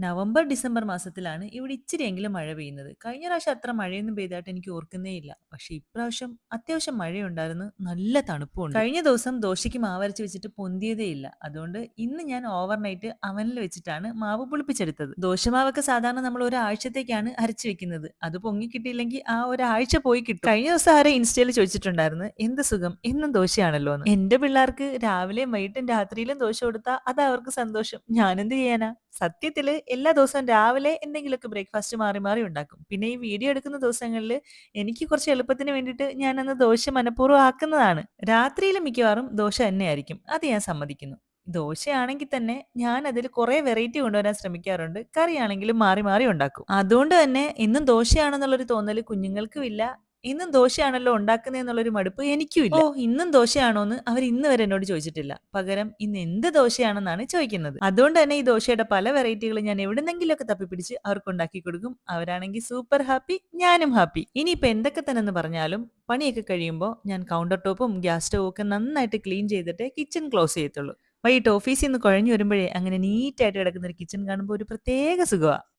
November December മാസത്തിലാണ് ഇവിടെ ഇച്ചിരിയെങ്കിലും മഴ പെയ്യുന്നത്. കഴിഞ്ഞ പ്രാവശ്യം അത്ര മഴയൊന്നും പെയ്തായിട്ട് എനിക്ക് ഓർക്കുന്നേ ഇല്ല. പക്ഷെ ഇപ്രാവശ്യം അത്യാവശ്യം മഴയുണ്ടായിരുന്നു. നല്ല തണുപ്പുണ്ട്. കഴിഞ്ഞ ദിവസം ദോശയ്ക്ക് മാവരച്ച് വെച്ചിട്ട് പൊന്തിയതേ ഇല്ല. അതുകൊണ്ട് ഇന്ന് ഞാൻ ഓവർനൈറ്റ് അവനിൽ വെച്ചിട്ടാണ് മാവ് പുളിപ്പിച്ചെടുത്തത്. ദോശമാവൊക്കെ സാധാരണ നമ്മൾ ഒരാഴ്ചത്തേക്കാണ് അരച്ചു വെക്കുന്നത്. അത് പൊങ്ങി കിട്ടിയില്ലെങ്കിൽ ആ ഒരാഴ്ച പോയി കിട്ടും. കഴിഞ്ഞ ദിവസം ആരെ ഇൻസ്റ്റയിൽ ചോദിച്ചിട്ടുണ്ടായിരുന്നു എന്ത് സുഖം? എന്നും ദോശയാണല്ലോ എന്ന്. എന്റെ പിള്ളേർക്ക് രാവിലെയും വൈകിട്ടും രാത്രിയിലും ദോശ കൊടുത്താൽ അത് അവർക്ക് സന്തോഷം. ഞാനെന്ത് ചെയ്യാനാ? സത്യത്തിൽ എല്ലാ ദിവസവും രാവിലെ എന്തെങ്കിലുമൊക്കെ ബ്രേക്ക്ഫാസ്റ്റ് മാറി മാറി ഉണ്ടാക്കും. പിന്നെ ഈ വീഡിയോ എടുക്കുന്ന ദിവസങ്ങളിൽ എനിക്ക് കുറച്ച് എളുപ്പത്തിന് വേണ്ടിയിട്ട് ഞാൻ അന്ന് ദോശ മനഃപൂർവം ആക്കുന്നതാണ്. രാത്രിയിൽ മിക്കവാറും ദോശ തന്നെയായിരിക്കും. അത് ഞാൻ സമ്മതിക്കുന്നു. ദോശയാണെങ്കിൽ തന്നെ ഞാൻ അതിൽ കുറെ വെറൈറ്റി കൊണ്ടുവരാൻ ശ്രമിക്കാറുണ്ട്. കറിയാണെങ്കിലും മാറി മാറി ഉണ്ടാക്കും. അതുകൊണ്ട് തന്നെ ഇന്നും ദോശയാണെന്നുള്ളൊരു തോന്നൽ കുഞ്ഞുങ്ങൾക്കും ഇല്ല. ഇന്നും ദോശയാണല്ലോ ഉണ്ടാക്കുന്നതെന്നുള്ളൊരു മടുപ്പ് എനിക്കും ഇല്ല. ഓ. ഇന്നും ദോശയാണോന്ന് അവർ ഇന്ന് വരെ എന്നോട് ചോദിച്ചിട്ടില്ല. പകരം ഇന്ന് എന്ത് ദോശയാണെന്നാണ് ചോദിക്കുന്നത്. അതുകൊണ്ട് തന്നെ ഈ ദോശയുടെ പല വെറൈറ്റികളും ഞാൻ എവിടെന്നെങ്കിലുമൊക്കെ തപ്പിപ്പിടിച്ച് അവർക്ക് ഉണ്ടാക്കി കൊടുക്കും. അവരാണെങ്കിൽ സൂപ്പർ ഹാപ്പി ഞാനും ഹാപ്പി ഇനിയിപ്പോ എന്തൊക്കെ തന്നെ എന്ന് പറഞ്ഞാലും പണിയൊക്കെ കഴിയുമ്പോൾ ഞാൻ കൗണ്ടർ ടോപ്പും ഗ്യാസ് സ്റ്റവും ഒക്കെ നന്നായിട്ട് ക്ലീൻ ചെയ്തിട്ട് കിച്ചൺ ക്ലോസ് ചെയ്യത്തുള്ളൂ. വൈകിട്ട് ഓഫീസിൽ നിന്ന് കുഴഞ്ഞു വരുമ്പോഴേ അങ്ങനെ നീറ്റായിട്ട് കിടക്കുന്ന ഒരു കിച്ചൺ കാണുമ്പോൾ ഒരു പ്രത്യേക സുഖമാണ്